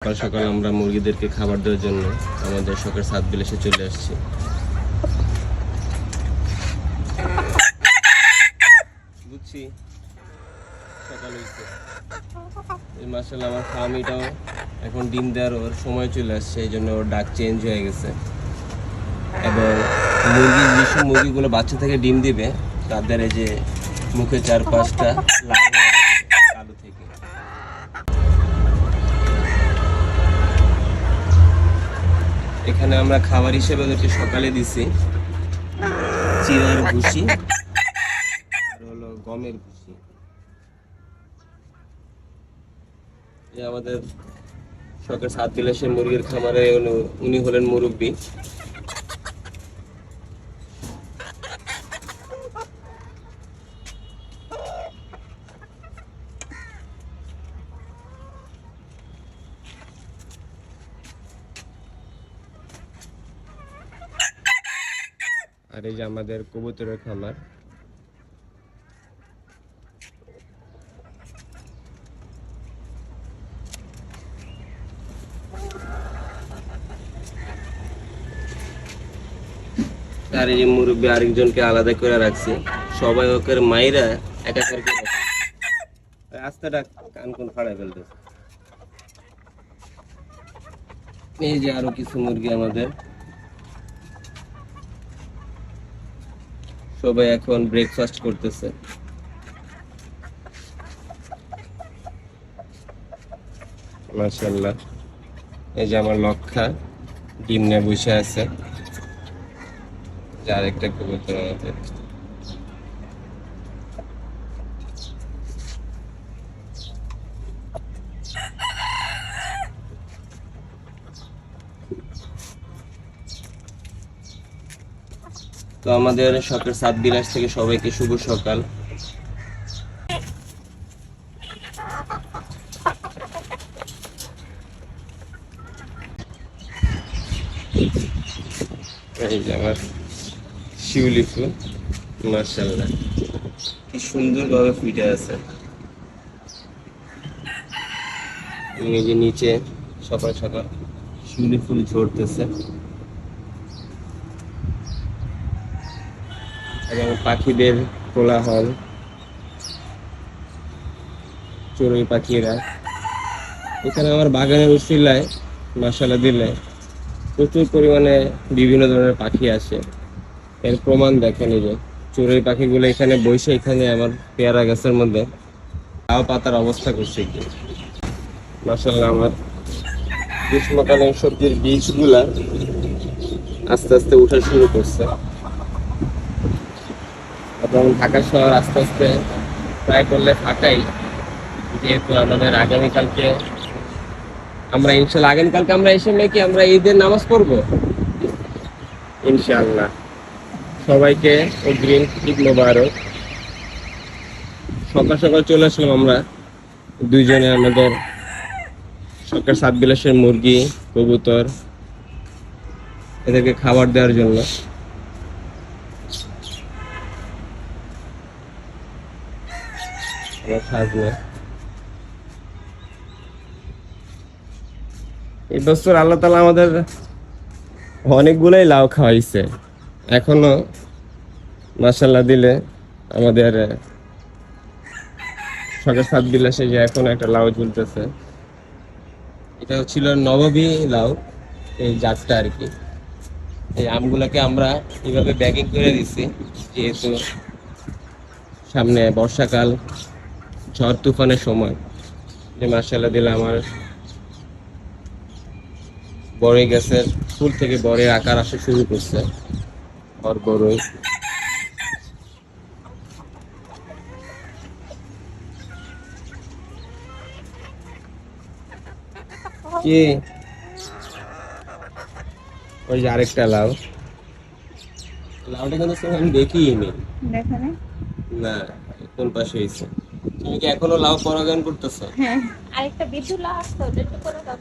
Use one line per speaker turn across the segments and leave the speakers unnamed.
সকাল সকাল আমরা মুরগিদেরকে খাবার দেওয়ার জন্য আমাদের সকাল সাত বিলাসে চলে আসছি। বুঝছি? সকাল মাসাল আমার ফার্মিটাও এখন ডিম দেওয়ার ওর সময় চলে আসছে, এই জন্য ওর ডাক চেঞ্জ হয়ে গেছে। এবং মুরগি যেসব মুরগিগুলো বাচ্চা থেকে ডিম দিবে, তাদের এই যে মুখে চার পাঁচটা লাল এখানে আমরা খাবার হিসেবে ওদেরকে সকালে দিছি। চিরার ভুসি আর হলো গমের ভুসি। আমাদের সকাল সাত বিলাসে মুরগির খামারে উনি হলেন মুরব্বী। আর এই যে আমাদের কবুতরের খামার। আর এই মুরব্বী আরেকজনকে আলাদা করে রাখছি। সবাই ওকে মাইরা একাকার করে কান কোন ফাড়ায় ফেলতেছে। এই যে আরও কিছু মুরগি আমাদের। সবাই এখন ব্রেকফাস্ট করতেছে। মাশাল্লাহ এই যে আমার লক্ষা, ডিম নিয়ে বসে আছে। যার একটা কবুতর তো আমাদের সকাল সাত বিলাস থেকে সবাইকে শুভ সকাল। এই শিউলি ফুল মার্শাল্লাহ কি সুন্দরভাবে ফুটে আছে। এই যে নিচে সকাল সকাল শিউলি ফুল ঝরতেছে। এবং পাখিদের কোলাহল, চড়ুই পাখিরা। এখানে আমার বাগানের উচিলায় মশালা দিলে প্রচুর পরিমাণে বিভিন্ন ধরনের পাখি আসে। এর প্রমাণ দেখেন এই যে, চড়ুই পাখিগুলো এখানে বসে এখানে আমার পেয়ারা গাছের মধ্যে লাউ পাতার অবস্থা করছে কি। মাসাল্লাহ আমার গ্রীষ্মকালীন সবজির বীজগুলা আস্তে আস্তে উঠা শুরু করছে। এবং ঢাকা শহর আস্তে আস্তে ট্রাই করলে ফাঁকাই যেহেতু আমাদের আগামীকালকে আমরা ইনশাল্লাহ, আগামীকালকে আমরা এসে নাকি, আমরা ঈদের নামাজ পড়ব। ইনশাআল্লাহ। সবাইকে অগ্রিম ঈদ মোবারক। সকাল সকাল চলে আসলাম আমরা। দুইজনে আমাদের সকাল সাত বিলাসের মুরগি, কবুতর, এদেরকে খাবার দেওয়ার জন্য। আমার সাজনে এই বছর আল্লাহ তালা আমাদের অনেকগুলোই লাউ খাওয়াইছে। এখনও মাসাল্লাহ দিলে আমাদের সাত যে এখন একটা লাউ ঝুলতেছে। এটা ছিল নববী লাউ, এই জাতটা আর কি। এই আমগুলোকে আমরা এইভাবে ব্যাগিং করে দিছি, যেহেতু সামনে বর্ষাকাল ঝড় তুফানের সময়। যে মার্শাল্লাহ দিলে আমার বড়ই গাছের ফুল থেকে বড়ের আকার আসা শুরু করছে। আর বড়ই কি? ওই যে আরেকটা লাউ। লাউটা কিন্তু আমি দেখিই নি। না কোন পাশে হয়েছে? তুমি কি এখনও লাউ পরাগায়ন করতেছো?
হ্যাঁ। আরেকটা আসতো ওটা একটু করে দাও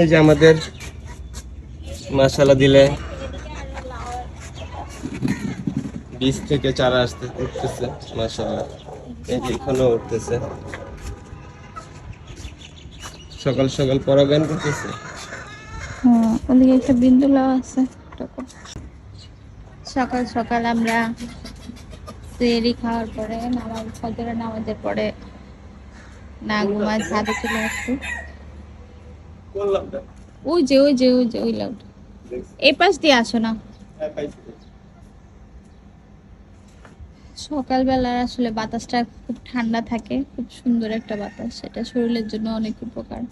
এই যে আমাদের মশালা দিলে বীজ থেকে চারা আসতে উঠতেছে মাশাআল্লাহ। এই যে এখানেও উঠতেছে। সকাল সকাল পরাগান করতেছে?
হ্যাঁ ওদিকে একটা বিন্দু লাউ আছে সকাল সকাল আমরা সেরি খাওয়ার পরে, নামাজ, ফজরের নামাজের পরে না ঘুমায়, ছাদে চলে আসছি ওই যে ওই যে ওই যে, ওই লাউটা এই পাশ দিয়ে আসো না। সকালবেলার আসলে বাতাসটা খুব ঠান্ডা থাকে, খুব সুন্দর একটা বাতাস। সেটা শরীরের জন্য অনেক উপকার।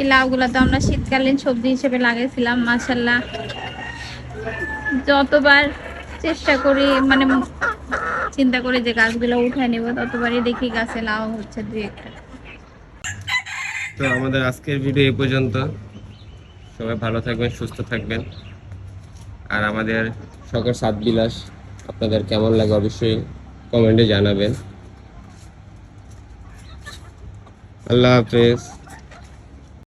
এই লাউগুলো তো আমরা শীতকালীন সবজি হিসেবে লাগাইছিলাম মাসাল্লাহ যতবার চেষ্টা করি মানে চিন্তা করি যে গাছগুলো উঠায় নেব, ততবারই দেখি গাছে লাউ হচ্ছে দুই একটা।
তো আমাদের আজকের ভিডিও এই পর্যন্ত। সবাই ভালো থাকবেন, সুস্থ থাকবেন। আর আমাদের সকল সাত বিলাস আপনাদের কেমন লাগে অবশ্যই কমেন্টে জানাবেন। আল্লাহ হাফেজ।